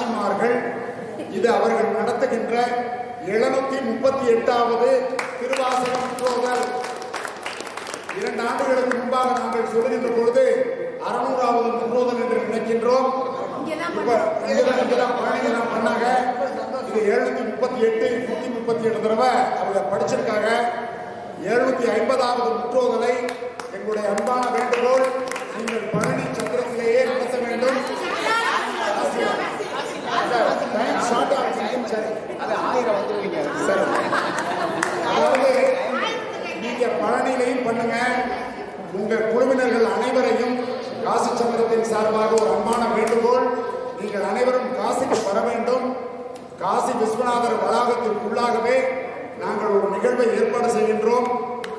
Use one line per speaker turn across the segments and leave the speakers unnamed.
ஆட்சிமார்கள் இது அவர்கள் நடத்துகின்ற எழுநூத்தி முப்பத்தி எட்டாவது திருவாசக முற்றோதல் இரண்டு ஆண்டுகளுக்கு முன்பாக நாங்கள் சொல்லுகின்ற பொழுது அறுநூறாவது முன்னோதல் என்று நினைக்கின்றோம். பழனிதான் பண்ணாங்க. இது எழுநூத்தி முப்பத்தி எட்டு நூத்தி முப்பத்தி எட்டு தடவை அவங்க படிச்சிருக்காங்க. எழுநூத்தி ஐம்பதாவது முற்றோதலை எங்களுடைய அன்பான வேண்டுகோள் நீங்கள் பழனி சத்திரத்திலேயே நடத்த வேண்டும் Time short ஆகுது. சரி.
அது ஆயிரம் வந்துருவீங்க.
சரி. அதாவது நீங்க பழனிலையும் பண்ணுங்க. உங்கள் குழுவினர்கள் அனைவரையும் காசி சத்திரத்தின் சார்பாக ஒரு அன்பான வேண்டுகோள். நீங்கள் அனைவரும் காசிக்கு வர வேண்டும். காசி விஸ்வநாதர் வளாகத்திற்குள்ளாகவே நாங்கள் ஒரு நிகழ்வை ஏற்பாடு செய்கின்றோம்.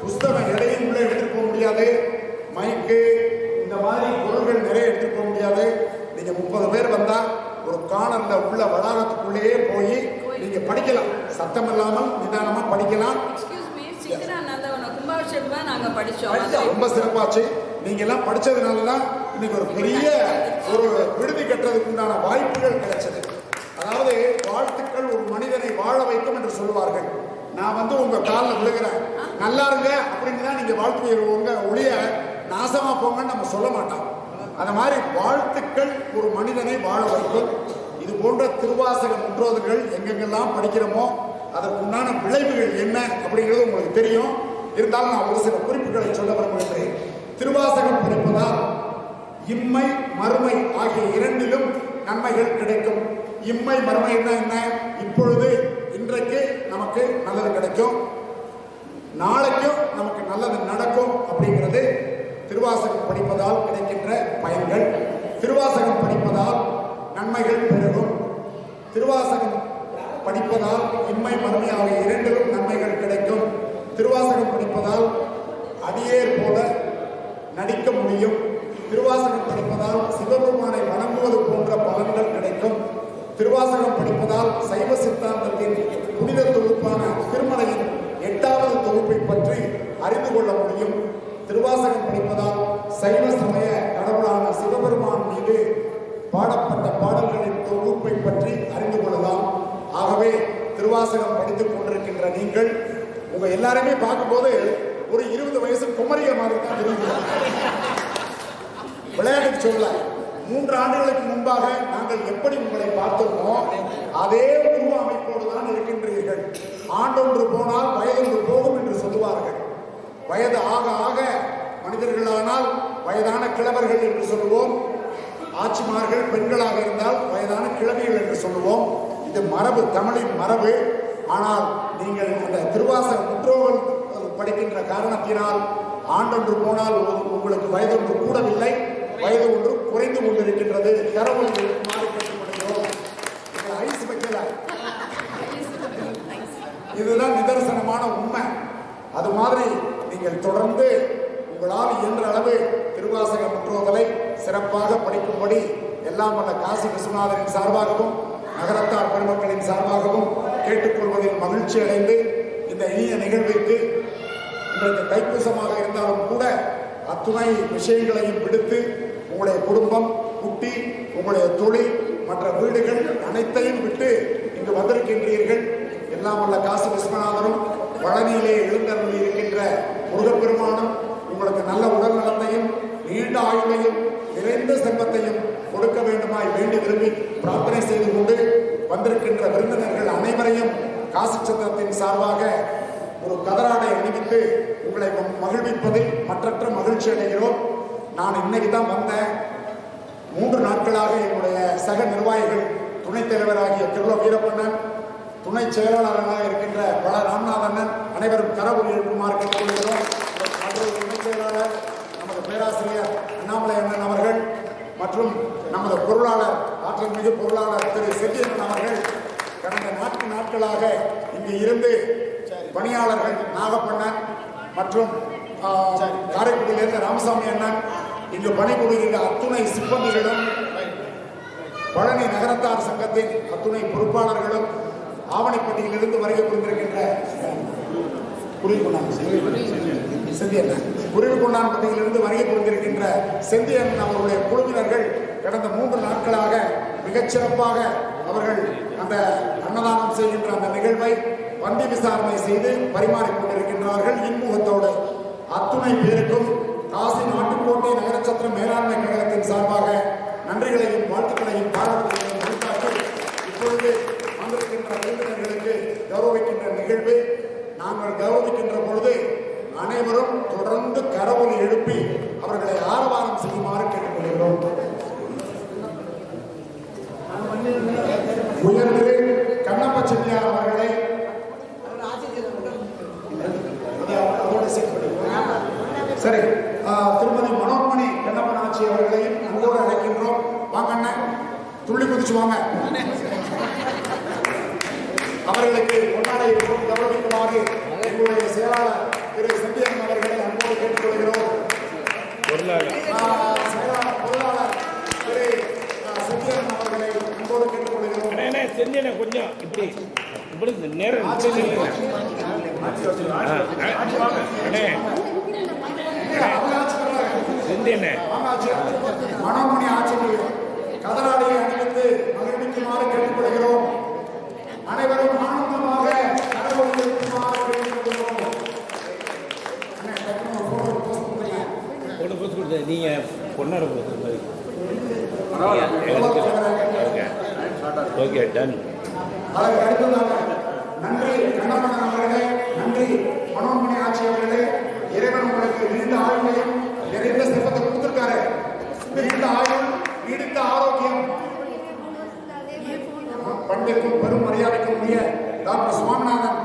புஸ்தகம் எதையும் உள்ளே எடுத்துட்டு போக முடியாது. மைக்கு இந்த மாதிரி பொருள்கள் நிறைய எடுத்துட்டு போக முடியாது. நீங்க முப்பது பேர் வந்தால் ஒரு காணல்ல உள்ள வளாகத்துக்குள்ளேயே போய் நீங்க படிக்கலாம். சத்தம் இல்லாமல் நிதானமா படிக்கலாம். ரொம்ப சிறப்பாச்சு நீங்க எல்லாம் படிச்சதுனால தான் இன்னைக்கு ஒரு பெரிய ஒரு விடுதி கட்டுறதுக்கு உண்டான வாய்ப்புகள் கிடைச்சது. அதாவது வாழ்த்துக்கள் ஒரு மனிதனை வாழ வைக்கும் என்று சொல்லுவார்கள். நான் வந்து உங்க காலில் விழுகிறேன். நல்லா இருங்க அப்படின்னு தான் நீங்க வாழ்த்துவீங்க ஒளிய நாசமா போங்கன்னு நம்ம சொல்ல மாட்டோம். அந்த மாதிரி வாழ்த்துக்கள் ஒரு மனிதனை வாழ வைக்கும். இது போன்ற திருவாசக முற்றோதல்கள் எங்கெங்கெல்லாம் படிக்கிறோமோ அதற்குண்டான விளைவுகள் என்ன அப்படிங்கிறது உங்களுக்கு தெரியும். இருந்தாலும் நான் ஒரு சில குறிப்புகளை சொல்ல விரும்புகிறேன் திருவாசகம் படிப்பதால் இம்மை மறுமை ஆகிய இரண்டிலும் நன்மைகள் கிடைக்கும். இம்மை மறுமைன்னா என்ன? இப்பொழுது இன்றைக்கு நமக்கு நல்லது கிடைக்கும். நாளைக்கும் நமக்கு நல்லது நடக்கும் அப்படிங்கிறது திருவாசகம் படிப்பதால் கிடைக்கின்ற பயன்கள். திருவாசகம் படிப்பதால் நன்மைகள் பெருகும். திருவாசகம் படிப்பதால் இம்மை மறுமை ஆகிய இரண்டிலும் நன்மைகள் கிடைக்கும். திருவாசகம் படிப்பதால் அடியேர் போல நடிக்க முடியும். திருவாசகம் படிப்பதால் சிவபெருமானை வணங்குவது போன்ற பலன்கள் கிடைக்கும். திருவாசகம் படிப்பதால் சைவ சித்தாந்தத்தின் புனித தொகுப்பான திருமலையின் எட்டாவது தொகுப்பை பற்றி அறிந்து கொள்ள முடியும். திருவாசகம் படிப்பதால் சைவ சமய கடவுளான சிவபெருமான் மீது பாடப்பட்ட பாடல்களின் தொகுப்பை பற்றி அறிந்து கொள்ளலாம். ஆகவே திருவாசகம் படித்துக் கொண்டிருக்கின்ற நீங்கள் உங்க எல்லாருமே பார்க்கும்போது ஒரு இருபது வயசு குமரிய மாதிரி தான் தெரியும் விளையாட்டு சொல்ல மூன்று ஆண்டுகளுக்கு முன்பாக நாங்கள் எப்படி உங்களை பார்த்தோமோ அதே உருவ அமைப்போடு தான் இருக்கின்றீர்கள். ஆண்டொன்று போனால் வயதொன்று வயது ஆக ஆக மனிதர்களானால் வயதான கிழவர்கள் என்று சொல்லுவோம். ஆட்சிமார்கள் பெண்களாக இருந்தால் வயதான கிழவிகள் என்று சொல்லுவோம். இது மரபு தமிழின் மரபு. ஆனால் நீங்கள் அந்த திருவாசக முற்றோர்கள் படிக்கின்ற காரணத்தினால் ஆண்டொன்று போனால் உங்களுக்கு உங்களுக்கு ஒன்று கூடவில்லை. வயது ஒன்று குறைந்து கொண்டிருக்கின்றது. கரவு மாறி கட்டுப்படுகிறோம் இது ஐஸ் வைக்கல இதுதான் நிதர்சனமான உண்மை அது மாதிரி வந்து உங்களால் இயன்ற அளவு திருவாசக முற்றோதலை சிறப்பாக படிக்கும்படி எல்லாம் வல்ல காசி விஸ்வநாதரின் சார்பாகவும் நகரத்தார் பெருமக்களின் சார்பாகவும் கேட்டுக்கொள்வதில் மகிழ்ச்சி அடைந்து இந்த இனிய நிகழ்விற்கு இன்றைக்கு தைப்பூசமாக இருந்தாலும் கூட அத்துணை விஷயங்களையும் விடுத்து உங்களுடைய குடும்பம் குட்டி உங்களுடைய தொழில் மற்ற வீடுகள் அனைத்தையும் விட்டு இங்கு வந்திருக்கின்றீர்கள். எல்லாம் வல்ல காசி விஸ்வநாதரும் பழனியிலே எழுந்தருளி இருக்கின்ற முருகப்பெருமானும் உங்களுக்கு நல்ல உடல் நலத்தையும் நீண்ட ஆயுளையும் நிறைந்த செல்வத்தையும் கொடுக்க வேண்டுமாய் வேண்டி விரும்பி பிரார்த்தனை செய்து கொண்டு வந்திருக்கின்ற விருந்தினர்கள் அனைவரையும் காசி சத்திரத்தின் சார்பாக ஒரு கதராடை அணிவித்து உங்களை மகிழ்விப்பதில் மற்றற்ற மகிழ்ச்சி அடைகிறோம். நான் இன்னைக்கு தான் வந்தேன். மூன்று நாட்களாக என்னுடைய சக நிர்வாகிகள் துணைத் தலைவராகிய திருள வீரப்பண்ணன் துணை செயலாளராக இருக்கின்ற பல ராமநாதண்ணன் அனைவரும் கரபுரி இருக்குமாறு கேட்டுக்கொள்கிறோம். துணை துணைச் செயலாளர் நமது பேராசிரியர் அண்ணாமலை அண்ணன் அவர்கள் மற்றும் நமது பொருளாளர் ஆற்றல் மிகு பொருளாளர் திரு செட்டியன் அவர்கள் கடந்த நான்கு நாட்களாக இங்கு இருந்து பணியாளர்கள் நாகப்பண்ணன் மற்றும் காரைக்குடியிலிருந்து ராமசாமி அண்ணன் இங்கு பணிபுரிகின்ற அத்துணை சிப்பந்திகளும் பழனி நகரத்தார் சங்கத்தின் அத்துணை பொறுப்பாளர்களும் ஆவணிப்பட்டியிலிருந்து வருகை புரிந்திருக்கின்ற குருவிக்குண்டான் செந்தியண்ணன் குருவிக்குண்டான்பட்டியிலிருந்து வருகை புரிந்திருக்கின்ற செந்தியண்ணன் அவருடைய குழுவினர்கள் கடந்த மூன்று நாட்களாக மிகச்சிறப்பாக அவர்கள் அந்த அன்னதானம் செய்கின்ற அந்த நிகழ்வை வண்டி விசாரணை செய்து பரிமாறிக்கொண்டிருக்கின்றார்கள் இன்முகத்தோடு அத்துணை பேருக்கும் காசி நாட்டுக்கோட்டை நகரச்சத்திர மேலாண்மை கழகத்தின் சார்பாக நன்றிகளையும் வாழ்த்துக்களையும் பாராட்டுகளையும் இப்பொழுது வந்திருக்கின்ற கௌரவிக்கின்ற நிகழ்வு நாங்கள் கௌரவிக்கின்ற பொழுது அனைவரும் தொடர்ந்து கரவொலி எழுப்பி அவர்களை ஆரவாரம் செய்யுமாறு கேட்டுக்கொள்கிறோம். உயர்ந்து கண்ணப்ப செட்டியார் அவர்களை சரி திருமதி மனோன்மணி கண்ணப்பன் ஆட்சி அவர்களையும் அன்போடு அழைக்கின்றோம். வாங்க அண்ணன் துள்ளி குதிச்சு வாங்க. அவர்களுக்கு கொண்டாட இருக்கும் கௌரவிக்குமாறு எங்களுடைய செயலாளர் திரு சந்தியன் அவர்களை அன்போடு கேட்டுக்கொள்கிறோம். செயலாளர் பொருளாளர் திரு சத்யன் அவர்களை அன்போடு கேட்டுக்கொள்கிறோம்.
செஞ்சேனே கொஞ்சம். இப்படி இப்படி நேரம்
மனோமணி ஆட்சியில் கதராடையை அணிவித்து மகிழ்விக்குமாறு கேட்டுக்கொள்கிறோம். அனைவரும் ஆனந்தமாக கடவுள் இருக்குமாறு கேட்டுக்கொள்கிறோம் அண்ணே, டக்குனு Osmanlı'nın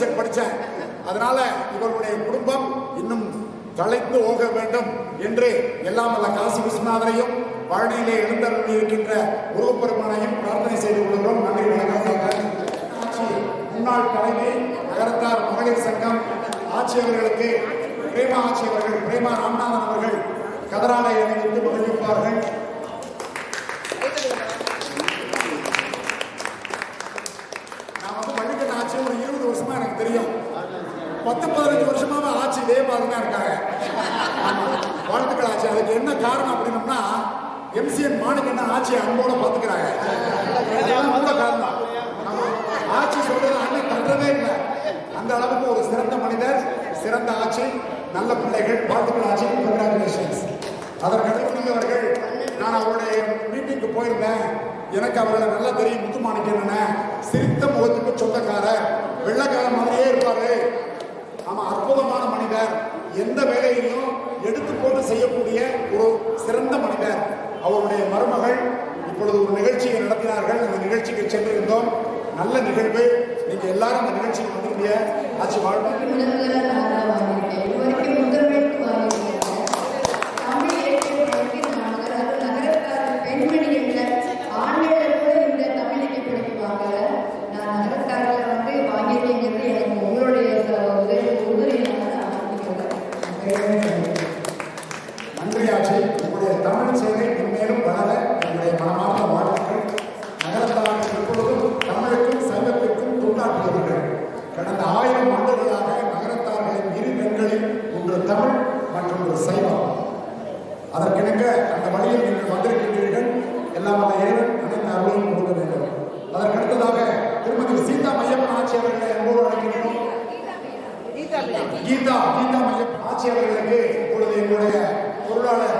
வந்து படித்தேன் அதனால இவர்களுடைய குடும்பம் இன்னும் தலைத்து ஓக வேண்டும் என்று எல்லாம் வல்ல காசி விஸ்வநாதரையும் பழனியிலே எழுந்தருளி இருக்கின்ற முருகப்பெருமானையும் பிரார்த்தனை செய்து கொள்கிறோம். நன்றி வணக்கம் ஆட்சி முன்னாள் தலைமை நகரத்தார் மகளிர் சங்கம் ஆட்சியவர்களுக்கு பிரேமா ஆட்சியவர்கள் பிரேமா ராமநாதன் அவர்கள் கதராடை அணிவித்து மகிழ்விப்பார்கள் நான் வந்து வள்ளிக்கண்ண ஆட்சி ஒரு இருபது வருஷமா எனக்கு தெரியும் பத்து பதினஞ்சு வருஷமாக ஆட்சி இதே மாதிரி தான் இருக்காங்க. வாழ்த்துக்கள் ஆட்சி அதுக்கு என்ன காரணம் அப்படின்னம்னா எம்சிஎன் மாணிக்கண்ண ஆட்சியை அன்போட பார்த்துக்கிறாங்க. அதுதான் காரணம். ஆட்சி சொல்றது அண்ணன் தன்றதே இல்லை. அந்த அளவுக்கு ஒரு சிறந்த மனிதர் சிறந்த ஆட்சி நல்ல பிள்ளைகள். வாழ்த்துக்கள் ஆட்சி கங்க்ராச்சுலேஷன்ஸ் அதற்கடுத்து அவர்கள் நான் அவருடைய மீட்டிங்க்கு போயிருந்தேன். எனக்கு அவர்களை நல்லா தெரியும். முத்துமாணிக்கம் என்ன சிரித்த முகத்துக்கு சொந்தக்காரர். வெள்ளக்கார மாதிரியே இருப்பாரு. ஆமா அற்புதமான மனிதர். எந்த வேலையிலும் எடுத்து போட்டு செய்யக்கூடிய ஒரு சிறந்த மனிதர். அவருடைய மருமகள் இப்பொழுது ஒரு நிகழ்ச்சியை நடத்தினார்கள். அந்த நிகழ்ச்சிக்கு சென்றிருந்தோம். நல்ல நிகழ்வு. நீங்க எல்லாரும் அந்த நிகழ்ச்சிக்கு வந்திருந்தீங்க ஆட்சி வாழ்வு
முதல்வராக நான் தான் வாங்கியிருக்கேன். இதுவரைக்கும் முதல்வருக்கு வாங்கியிருக்கேன். தமிழ் இலக்கியத்திற்கு நான் நகர- நகரத்தார் பெண்மணிகள்ல, ஆண்கள்ல கூட இந்த தமிழ் இலக்கிய படிப்பு வாங்கல. நான் நகரத்தார்ல வந்து வாங்கியிருக்கேங்கிறது எனக்கு உங்களுடைய ச- உதவி உதவியினால நான் வாங்கிக்கிறேன்.
நன்றி ஆட்சி உங்களுடைய தமிழ் சேவை மென்மேலும் வளர என்னுடைய மனமார்ந்த வாழ்த்துக்கள் நகரத்தார்கள் எப்பொழுதும் தமிழுக்கும் சைவத்திற்கும் தொண்டாற்றுபவர்கள் கடந்த ஆயிரம் ஆண்டுகளாக நகரத்தார்களின் இரு பெண்களில் ஒன்று தமிழ் மற்றும் ஒரு சைவம் அதற்கிணங்க அந்த வழியில் நீங்கள் வந்திருக்கின்றீர்கள் எல்லாம் அந்த ஏழன் அனைத்து அருளையும் கொடுக்க வேண்டும் அதற்கடுத்ததாக திருமதி சீதா மையப்பன் ஆட்சி அவர்களை அன்போடு அழைக்கிறோம் கீதா கீதா மையம் ஆட்சி அவர்களுக்கு இப்பொழுது எங்களுடைய பொருளாளர்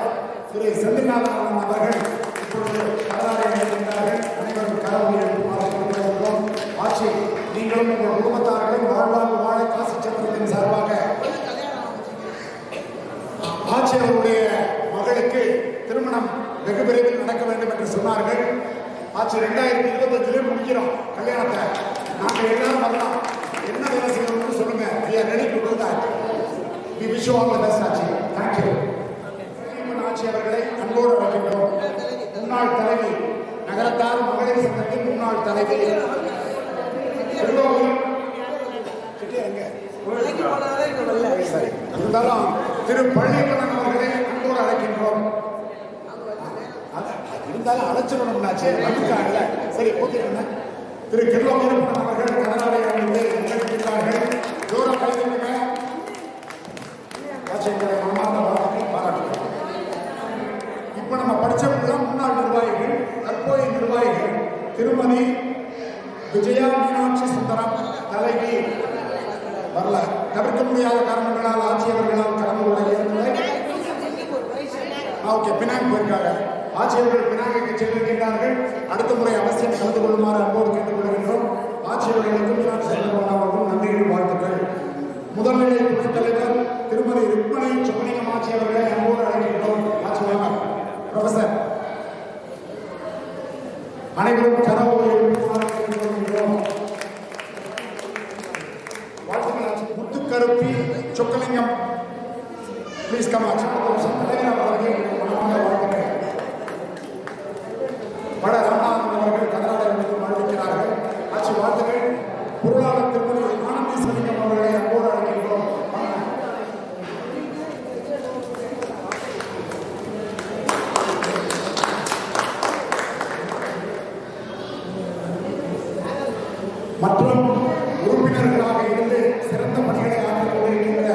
திரு செந்தில்நாதன் அவர்கள் இப்பொழுது கராரை அழைக்கின்றார்கள் அனைவரும் கரவுரை கொடுக்கிறோம் ஆட்சி நீங்களும் உங்கள் குடும்பத்தார்களும் வாழ்வாங்கு வாழ காசி சத்திரத்தின் சார்பாக ஆட்சி அவருடைய மகளுக்கு திருமணம் வெகு விரைவில் நடக்க வேண்டும் என்று சொன்னார்கள் ஆட்சி ரெண்டாயிரத்தி இருபத்தஞ்சிலே முடிக்கிறோம் கல்யாணத்தை நாங்கள் எல்லாரும் வரலாம் என்ன வேலை செய்யணும்னு சொல்லுங்க we are ready to do that you all the best ஆட்சி thank you. ஆட்சி அவர்களை அன்போடு அழைக்கின்றோம் முன்னாள் தலைவி நகரத்தார் மகளிர் சங்கத்தின் முன்னாள் தலைவி. இருந்தாலும் திரு பள்ளிமணன் அவர்களை அன்போடு அழைக்கின்றோம். இருந்தாலும் அழைச்சிடணும்னாச்சு வந்துட்டாங்கல்ல சரி ஓகே. திரு கிருவாமீரப்பன் அவர்கள் கனடாவை அணிந்து நிகழ்த்தினார்கள் தூரம் கலைஞருங்க ஆட்சியர்களை மனமார்ந்த வாழ்த்துக்கள் பாராட்டுகிறோம் இப்ப நம்ம படிச்சவங்க முன்னாள் நிர்வாகிகள் தற்போதைய நிர்வாகிகள் திருமதி விஜயா மீனாட்சி சுந்தரம் தலைவி வரல தவிர்க்க முடியாத காரணங்களால் ஆட்சியவர்களால் கடந்து கொள்ள இயலவில்லை ஓகே பினாங் போயிருக்காங்க. ஆட்சியர்கள் பினாங்குக்கு சென்றிருக்கின்றார்கள் அடுத்த முறை அவசியம் கலந்து கொள்ளுமாறு அன்போடு கேட்டுக்கொள்கின்றோம். ஆட்சியர்களுக்கும் மீனாட்சி சுந்தரம் அவர்களுக்கும் நன்றிகள் வாழ்த்துக்கள். முதல்நிலை துணைத் தலைவர் திருமதி ருக்மணி சுப்பலிங்கம் ஆட்சியர்களை அன்போடு அழைக்கின்றோம். ஆட்சியாக ப்ரொஃபசர் அனைவரும் கனவு கேட்டுக்கொள்கின்றோம் வாழ்த்துக்கள் ஆட்சி முத்துக்கருப்பி சொக்கலிங்கம் ப்ளீஸ் கம் ஆட்சி தலைவர் அவர்களுக்கு மனமார்ந்த வாழ்த்துக்கள் வட ராமநாதன் அவர்கள் கதராடை அணிந்து வாழ்த்துக்கிறார்கள் ஆட்சி வாழ்த்துக்கள் பொருளாளர் திருமதி ஆனந்தீஸ்வரிங்கம் அவர்களை அன்போடு அழைக்கின்றோம் வாங்க. மற்றும் உறுப்பினர்களாக இருந்து சிறந்த பணிகளை ஆற்றிக் கொண்டிருக்கின்ற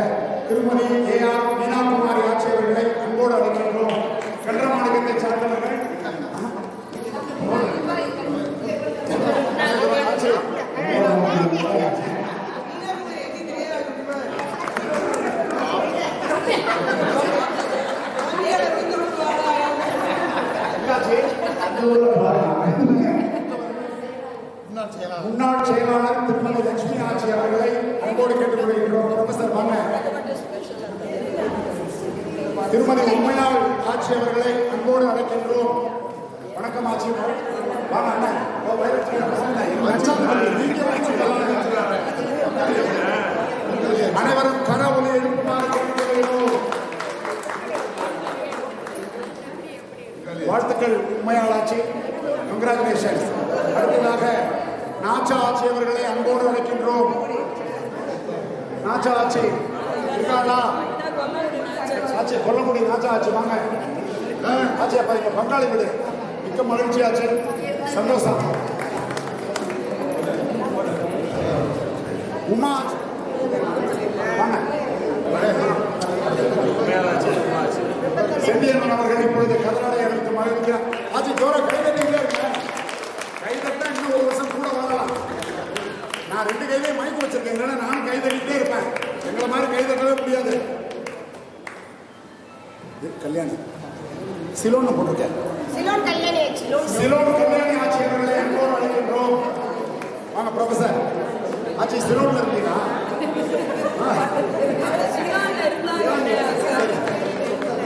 திருமதி ஏ ஆர் மீனாகுமாரி ஆட்சி அவர்களை அன்போடு அழைக்கின்றோம். சென்ற மாநிலத்தை சார்ந்த முன்னாள் செயலாளர் திருமதி லட்சுமி ஆட்சி அவர்களை அன்போடு கேட்டுக்கொள்கின்றோம் ப்ரொஃபசர் வாங்க திருமதி உண்மையாள் ஆட்சி அவர்களை அன்போடு அழைக்கின்றோம் வணக்கம் ஆட்சி வாங்க அண்ணா ஓ, வயலட்சுமி பிரசன்ன. எங்க அச்சம் இல்லை. நீங்க வச்சு அனைவரும் கர ஒலி எழுப்புமாறு கேட்டுக்கொள்கிறோம் உண்மையாளாச்சி உண்மையாள் கங்க்ராச்சுலேஷன்ஸ் அடுத்ததாக நாச்சா ஆட்சி அவர்களை அன்போடு அழைக்கின்றோம். நாச்சா ஆட்சி இருக்காளா? ஆச்சு கொல்ல முடியும் ஆச்சு வாங்க. ஆச்சி ஆச்சு அப்பா இங்க பங்காளி வீடு. மிக்க மகிழ்ச்சி ஆச்சு சந்தோஷம். உமா கல்யாணி. சிலோன்னு போட்டிருக்கேன்.
சிலோன் கல்யாணி ஆச்சு.
கல்யாணி ஆட்சியர்களை அன்போடு அழைக்கின்றோம். வாங்க ப்ரொஃபசர் ஆட்சி சிலோன்ல இருக்கீங்களா?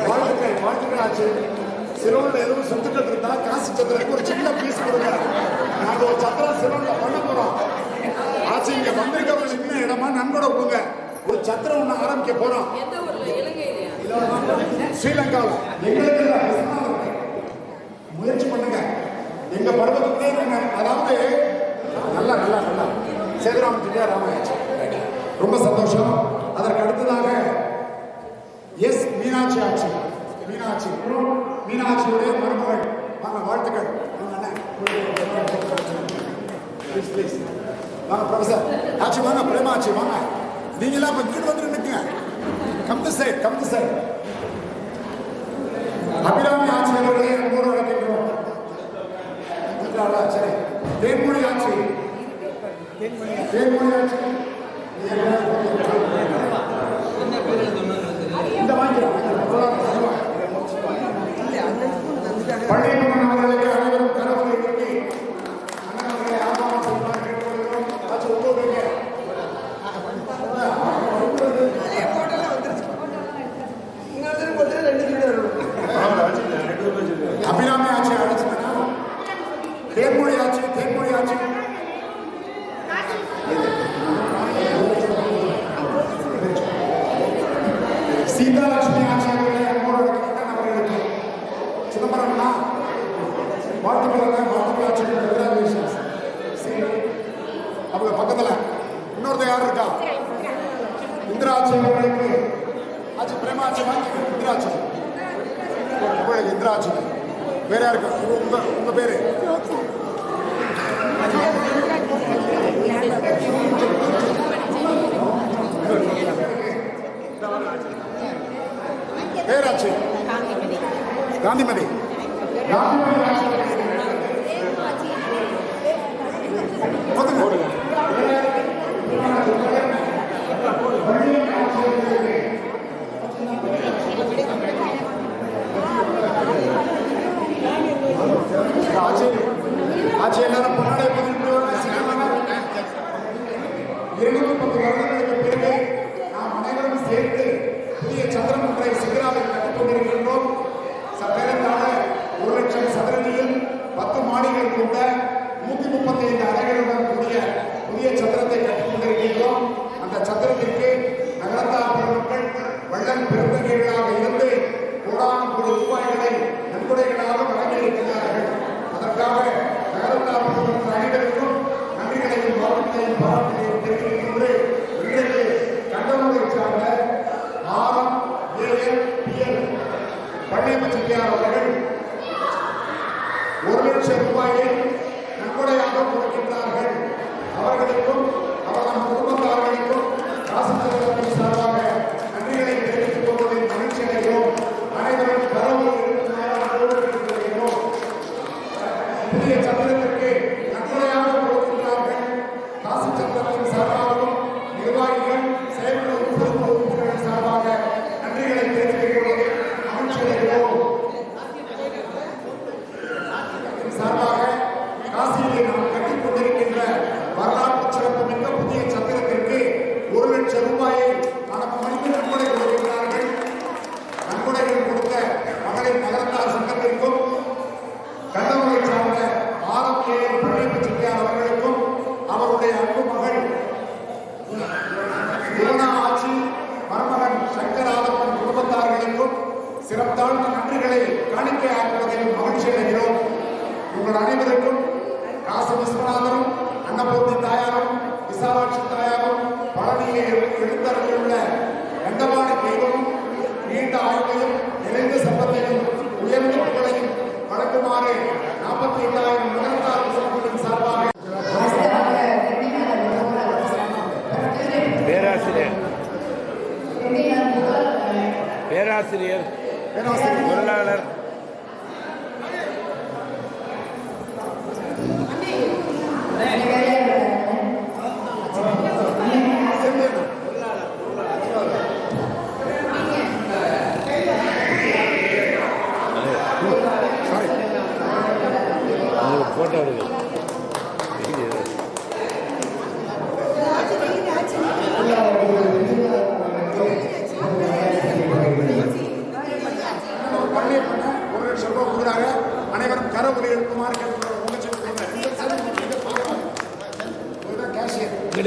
வாழ்த்துக்கள் வாழ்த்துக்கள் ஆச்சு. சிலோன்ல எதுவும் சொத்துக்கள் இருந்தா காசு சத்திரத்துக்கு ஒரு சின்ன பீஸ் கொடுங்க. நாங்க ஒரு சத்திரம் சிலோன்ல பண்ண போறோம். ஆச்சு இங்க வந்திருக்கவங்க நின்ன இடமா நன்கொட கொடுங்க ஒரு சத்திரம் ஒண்ணு ஆரம்பிக்க போறோம். ஸ்ரீலங்காவில் எங்களுக்கு முயற்சி பண்ணுங்க. எங்க பருவத்துக்குள்ளே இருங்க அதாவது நல்லா நல்லா நல்லா. சேதுராம ஜில்லையா ராமாயாச்சு ரொம்ப சந்தோஷம். அதற்கு அடுத்ததாக எஸ் மீனாட்சி ஆட்சி. மீனாட்சி. மீனாட்சியுடைய மருமகள். வாங்க வாழ்த்துக்கள். வாங்க வாங்க ப்ரொஃபசர் ஆட்சி வாங்க பிரேமாட்சி வாங்க. நீங்களாம் இப்போ கீழ் வந்துட்டு நிற்குங்க come the side come the side Abirami ஆட்சி அவர்களை அழைக்கின்றோம் இருக்கிறாளா? சரி தேன்மொழி ஆட்சி தேன்மொழி ஆட்சி இந்த வாங்கிக்கலாம் பள்ளிமகன் அவர்களுக்கு அனைவரும் கரவலை கட்டி அண்ணாவர்களை ஆர்வம் செய்வார் கேட்டுக்கொள்கிறோம் ஆட்சி ஒவ்வொருவருங்க அபிராமி ஆட்சி அழைச்சுக்கனா தேன்மொழி ஆட்சி தேன்மொழி ஆட்சி சீதாலட்சுமி ஆட்சி அவர்களை அன்போடு அழைக்கின்றன அவர்களுக்கு சிதம்பரம்னா வாழ்த்துக்கள் வாழ்த்துக்கள் ஆட்சி கங்க்ராச்சுலேஷன்ஸ் அவங்க பக்கத்தில் இன்னொருத்த யார் இருக்கா? இந்திரா ஆட்சி அவர்களுக்கு ஆட்சி இந்திராட்சி. ஆட்சி வேற யாருக்கு உங்க உங்க பேரு? காந்திமதி காந்திமதி ஆட்சி. ஒதுங்க. ஆட்சி சிறப்பான நன்றிகளை காணிக்கை ஆக்குவதில் மகிழ்ச்சி அடைகிறோம். உங்கள் அனைவருக்கும் காசு விஸ்வநாதனும் அன்னபூர்ணி தாயாரும் விசாலாட்சி தாயாரும் பழனியை உள்ள எந்தமான தெய்வமும் நீண்ட ஆயுளையும் நிறைந்த சம்பத்தையும் உயர்ந்த புகழையும்
வழங்குமாறு நாற்பத்தி எட்டாயிரம்
நிலத்தார்
சமூகத்தின் சார்பாக
பேராசிரியர்.
பேராசிரியர்.
பொருளாளர் போட்டோ
ஒரு பன்னீர் பண்ண ஒரு லட்சம் ரூபாய் கொடுக்குறாங்க அனைவரும் கர உதவி எடுக்குமாறு கேட்டுக்கொள்கிறோம் உங்க செக் கொடுங்க கேஷியர்
இங்கிட்டு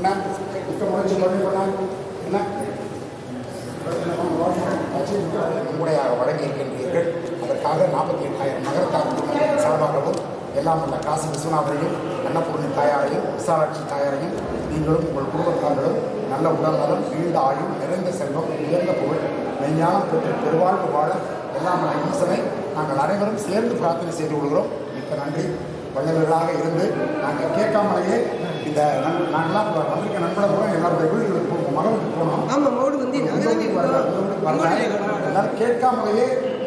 என்ன? இப்போ முடிச்சு பண்ணி பண்ணா என்ன? உங்களுடைய வழங்கியிருக்கின்றீர்கள். அதற்காக நாற்பத்தி எட்டாயிரம் நகரத்தார் சார்பாகவும் எல்லாம் உள்ள காசி விஸ்வநாதரையும் அன்னபூர்ணி தாயாரையும் விசாலாட்சி தாயாரையும் நீங்களும் உங்கள் குடும்பத்தார்களும் நல்ல உடல்நலம் நீண்ட ஆயுள் நிறைந்த செல்வம் உயர்ந்த புகழ் மெய்ஞானம் பெற்று பெருவாழ்வு வாழ எல்லாம் ஈசனை நாங்கள் அனைவரும் சேர்ந்து பிரார்த்தனை செய்து கொள்கிறோம். மிக்க நன்றி. வல்லவர்களாக இருந்து நாங்கள் கேட்காமலேயே இந்த நாங்களாம் வந்திருக்க நண்பர்கள் கூட எல்லாருடைய வீடுகளுக்கு போனோம். மகளுக்கு போனோம்.
ஆமா மோடு வந்து
எல்லாரும் கேட்காமலேயே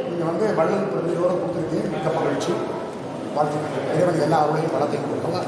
நீங்கள் வந்து வள்ளல் பிரதியோடு கொடுத்துருக்கீங்க. மிக்க மகிழ்ச்சி. வாழ்த்துக்கள். இறைவன் எல்லா அருளையும் வளத்தையும் கொடுக்கலாம்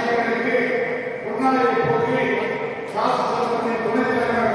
முன்னாள் பொதுவில்
சாசனத்தின் துணைத்